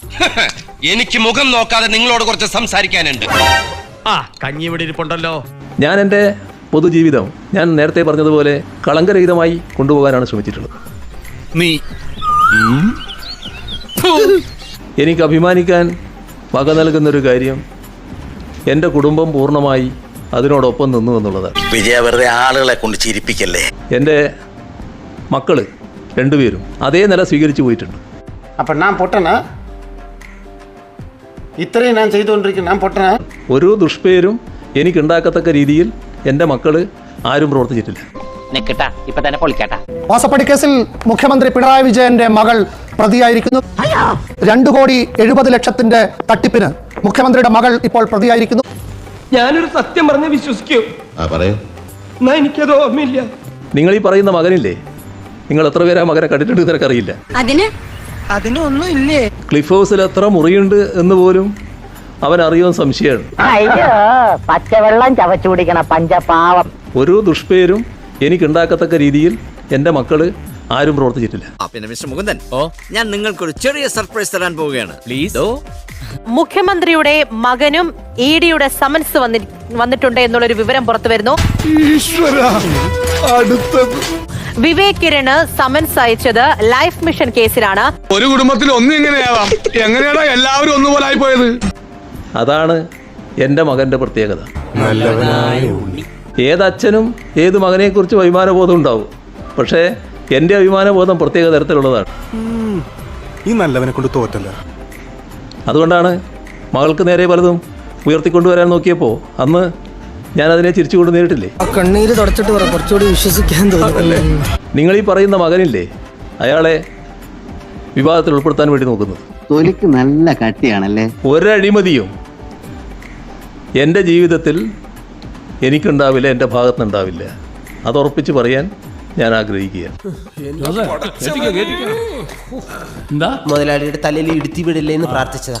എനിക്ക് മുഖം നോക്കാതെ നിങ്ങളോട് കുറച്ച് സംസാരിക്കാനുണ്ട്. ആ കഞ്ഞി ഇവിടെ ഇരിപ്പുണ്ടല്ലോ. ഞാൻ എന്റെ പൊതുജീവിതം ഞാൻ നേരത്തെ പറഞ്ഞതുപോലെ കളങ്കരഹിതമായി കൊണ്ടുപോകാനാണ് ശ്രമിച്ചിട്ടുള്ളത്. നീ എനിക്ക് അഭിമാനിക്കാൻ വക നൽകുന്നൊരു കാര്യം എന്റെ കുടുംബം പൂർണമായി അതിനോടൊപ്പം നിന്നു എന്നുള്ളതാണ്. വിജയ ആളുകളെ കൊണ്ട് ചിരിപ്പിക്കല്ലേ? എന്റെ മക്കൾ രണ്ടുപേരും അതേ നില സ്വീകരിച്ചു പോയിട്ടുണ്ട്. അപ്പൊ ഞാൻ പൊട്ടനാ? ഇത്രയും ഞാൻ ചെയ്തുകൊണ്ടിരിക്കുന്നു. ഞാൻ പൊട്ടനാ. ഒരു ദുഷ്പേരും എനിക്കുണ്ടാക്കത്തക്ക രീതിയിൽ എന്റെ മക്കൾ ആരും പ്രവർത്തിച്ചിട്ടില്ല. നിക്കട്ടാ ഇപ്പൊ തന്നെ പൊളിക്കട്ടാ. മുഖ്യമന്ത്രി പിണറായി വിജയന്റെ മകൾ പ്രതിയായിരിക്കുന്നു. രണ്ടു കോടി എഴുപത് ലക്ഷത്തിന്റെ തട്ടിപ്പിന് മുഖ്യമന്ത്രിയുടെ മകൾ ഇപ്പോൾ പ്രതിയായിരിക്കുന്നു. ഞാനൊരു സത്യം പറഞ്ഞ് വിശ്വസിക്കൂ. എനിക്കത് ഓർമ്മയില്ല. നിങ്ങൾ ഈ പറയുന്ന മകനില്ലേ? നിങ്ങൾ എത്ര പേരാ മകനെ കണ്ടിട്ടുണ്ട് നിനക്കറിയില്ല അതിന് അതിനൊന്നും ഇല്ലേ? ക്ലിഫ് ഹൗസിൽ എത്ര മുറിയുണ്ട് എന്ന് പോലും അവൻ അറിയുമെന്ന് സംശയമാണ്. അയ്യോ പച്ചവെള്ളം ചവച്ചു കുടിക്കണ പഞ്ചപാവം. ഒരു ദുഷ്പേരും എനിക്കുണ്ടാക്കത്തക്ക രീതിയിൽ എന്റെ മക്കൾ ആരും പ്രവർത്തിച്ചിട്ടില്ല. പിന്നെ മിസ്റ്റർ മുകുന്ദൻ ഓ ഞാൻ നിങ്ങൾക്കൊരു ചെറിയ സർപ്രൈസ് തരാൻ പോവുകയാണ്. പ്ലീസ് മുഖ്യമന്ത്രിയുടെ മകനും ഇ ഡിയുടെ സമൻസ് വന്നി- വന്നിട്ടുണ്ട് എന്നുള്ളൊരു വിവരം പുറത്തു വരുന്നു. വിവേക് കിരണ് സമൻസ് അയച്ചത് ലൈഫ് മിഷൻ കേസിലാണ്. ഒരു കുടുംബത്തിൽ ഒന്നും ഇങ്ങനെയാവാം. എങ്ങനെയാണോ എല്ലാവരും ഒന്നുപോലെ ആയി പോയത് അതാണ് എന്റെ മകന്റെ പ്രത്യേകത. ഏതച്ഛനും ഏത് മകനെക്കുറിച്ച് അഭിമാനബോധം ഉണ്ടാവും. പക്ഷേ എന്റെ അഭിമാനബോധം പ്രത്യേക തരത്തിലുള്ളതാണ്. ഈ നല്ലവനെ കൊണ്ട് തോറ്റല്ല. അതുകൊണ്ടാണ് മകൾക്ക് നേരെ പലതും ഉയർത്തിക്കൊണ്ടുവരാൻ നോക്കിയപ്പോ അന്ന് ഞാൻ അതിനെ ചിരിച്ചുകൊണ്ട് നേരിട്ടില്ലേ? കണ്ണീര് തുടച്ചിട്ട് പറ കുറച്ചുകൂടി വിശ്വസിക്കാൻ തോന്നുന്നല്ലേ നിങ്ങൾ ഈ പറയുന്ന മകനില്ലേ? അയാളെ വിവാഹത്തിൽ ഉൾപ്പെടുത്താൻ വേണ്ടി നോക്കുന്നത് തൊലിക്ക് നല്ല കട്ടിയാണല്ലേ? ഒരഴിമതിയും എന്റെ ജീവിതത്തിൽ എനിക്കുണ്ടാവില്ല എന്റെ ഭാഗത്തുനിന്നുണ്ടാവില്ല. അത് ഉറപ്പിച്ച് പറയാൻ ഞാൻ ആഗ്രഹിക്കുകയാണ്. മുതലാളിയുടെ തലയിൽ ഇടുത്തി വിടില്ലേ എന്ന് പ്രാർത്ഥിച്ചതാ.